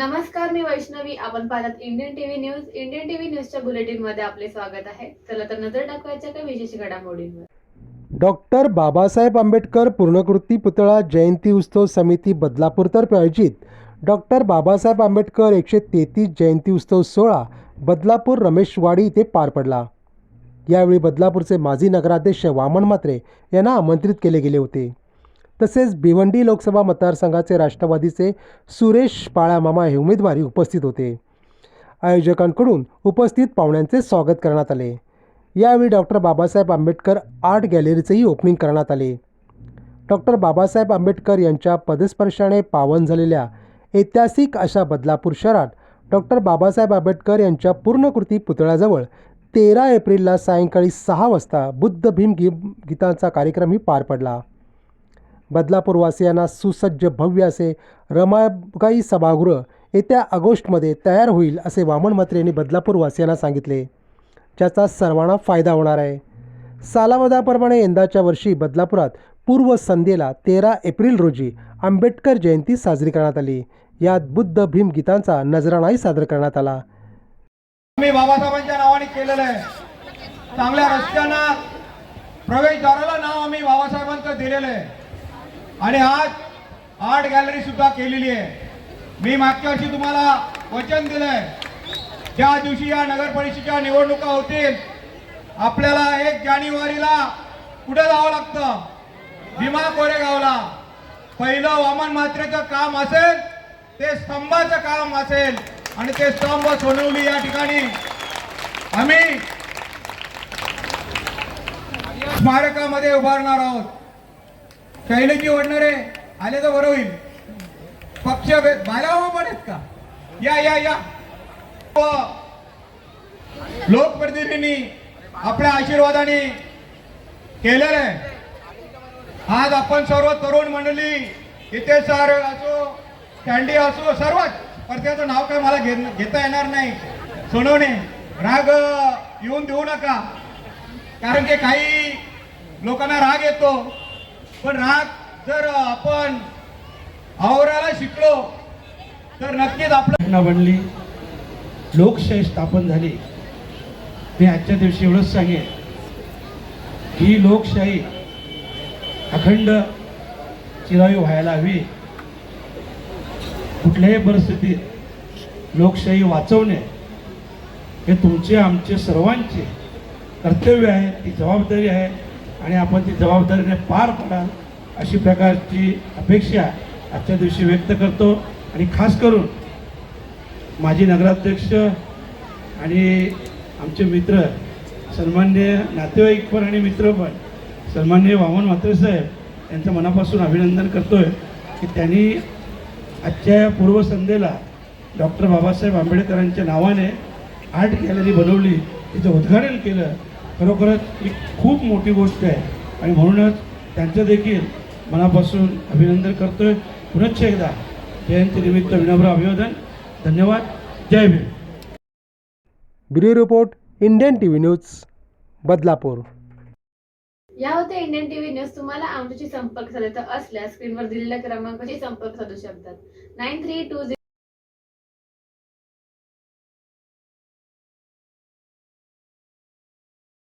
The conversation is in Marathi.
नमस्कार मी वैष्णवी. आपण पाहतात Indian TV news Indian TV न्यूजच्या बुलेटिनमध्ये आपले स्वागत आहे. चला तर नजर टाकवायच्या काही विशेष घडामोडींवर. डॉक्टर बाबासाहेब आंबेडकर पूर्णकृती पुतळा जयंती उत्सव समिती बदलापूरतर्फे आयोजित डॉक्टर बाबासाहेब आंबेडकर एकशे तेहतीस जयंती उत्सव सोहळा बदलापूर रमेशवाडी इथे पार पडला. यावेळी बदलापूरचे माजी नगराध्यक्ष वामन म्हात्रे यांना आमंत्रित केले गेले होते. तसेच भिवंडी लोकसभा मतदारसंघाचे राष्ट्रवादीचे सुरेश पाळामामा हे उमेदवारी उपस्थित होते. आयोजकांकडून उपस्थित पाहुण्यांचे स्वागत करण्यात आले. यावेळी डॉक्टर बाबासाहेब आंबेडकर आर्ट गॅलरीचेही ओपनिंग करण्यात आले. डॉक्टर बाबासाहेब आंबेडकर यांच्या पदस्पर्शाने पावन झालेल्या ऐतिहासिक अशा बदलापूर शहरात डॉक्टर बाबासाहेब आंबेडकर यांच्या पूर्णकृती पुतळ्याजवळ तेरा एप्रिलला सायंकाळी सहा वाजता बुद्ध भीम गीतांचा कार्यक्रमही पार पडला. बदलापूरवासियांना सुसज्ज भव्य असे रमाबाई सभागृह येत्या ऑगस्टमध्ये तयार होईल असे वामन म्हात्रे यांनी बदलापूरवासियांना सांगितले. ज्याचा सर्वांना फायदा होणार आहे. सालावदाप्रमाणे यंदाच्या वर्षी बदलापुरात पूर्व संध्येला तेरा एप्रिल रोजी आंबेडकर जयंती साजरी करण्यात आली. यात बुद्ध भीम गीतांचा नजराणाही सादर करण्यात आला. मी बाबासाहेबांच्या नावाने केलेलं आहे. चांगल्या रस्त्यांना प्रवेशद्वाराला नाव आम्ही बाबासाहेबांचं दिलेलं आहे. आणि आज आर्ट गॅलरी सुद्धा केलेली आहे. मी मागच्या वर्षी तुम्हाला वचन दिलंय. ज्या दिवशी या नगर परिषदेच्या निवडणुका होतील आपल्याला एक जानेवारीला कुठं जावं लागतं? भीमा कोरेगावला. पहिलं वामन मात्रेचं काम असेल ते स्तंभाचं काम असेल आणि ते स्तंभ सोनवली या ठिकाणी. आम्ही स्मारकामध्ये उभारणार आहोत. शैलजी ओढणारे आले तर बरं होईल. पक्ष मला हो पण आहेत का? या या या. हो. लोकप्रतिनिधींनी आपल्या आशीर्वादाने केलेलं आहे. आज आपण सर्व तरुण मंडळी इथे सर असो कॅन्डी असो सर्वच त्याचं नाव काय मला घे घेता येणार नाही. सोनवणे राग येऊन देऊ नका. कारण की काही लोकांना राग येतो. पण राग जर आपण आवराला शिकलो तर नक्कीच आपलं घटना बनली लोकशाही स्थापन झाली. मी आजच्या दिवशी एवढंच सांगेन ही लोकशाही अखंड चिरायू व्हायला हवी. कुठल्याही परिस्थितीत लोकशाही वाचवणे हे तुमचे आमचे सर्वांचे कर्तव्य आहे. ती जबाबदारी आहे. आणि आपण ती जबाबदारीने पार पडाल अशी प्रकारची अपेक्षा आजच्या दिवशी व्यक्त करतो. आणि खास करून माजी नगराध्यक्ष आणि आमचे मित्र सन्मान्य नातेवाईक पण आणि मित्र पण सन्मान्य वामन म्हात्रे साहेब यांचं मनापासून अभिनंदन करतो आहे की त्यांनी आजच्या पूर्वसंध्येला डॉक्टर बाबासाहेब आंबेडकरांच्या नावाने आर्ट गॅलरी बनवली तिचं उद्घाटन केलं. खरोखरच ही खूप मोठी गोष्ट आहे. आणि म्हणूनच त्यांचं देखील मनापासून अभिनंदन करतोय. पुनश्च एकदा जयंतीनिमित्त विनम्र अभिवादन. धन्यवाद. जय Bhim. Bureau report Indian T V news Badlapur. या होत्या इंडियन टीव्ही न्यूज. तुम्हाला आमच्याशी संपर्क साधायचा असल्यास स्क्रीनवर दिलेल्या क्रमांकाशी संपर्क साधू शकतात. Nine three to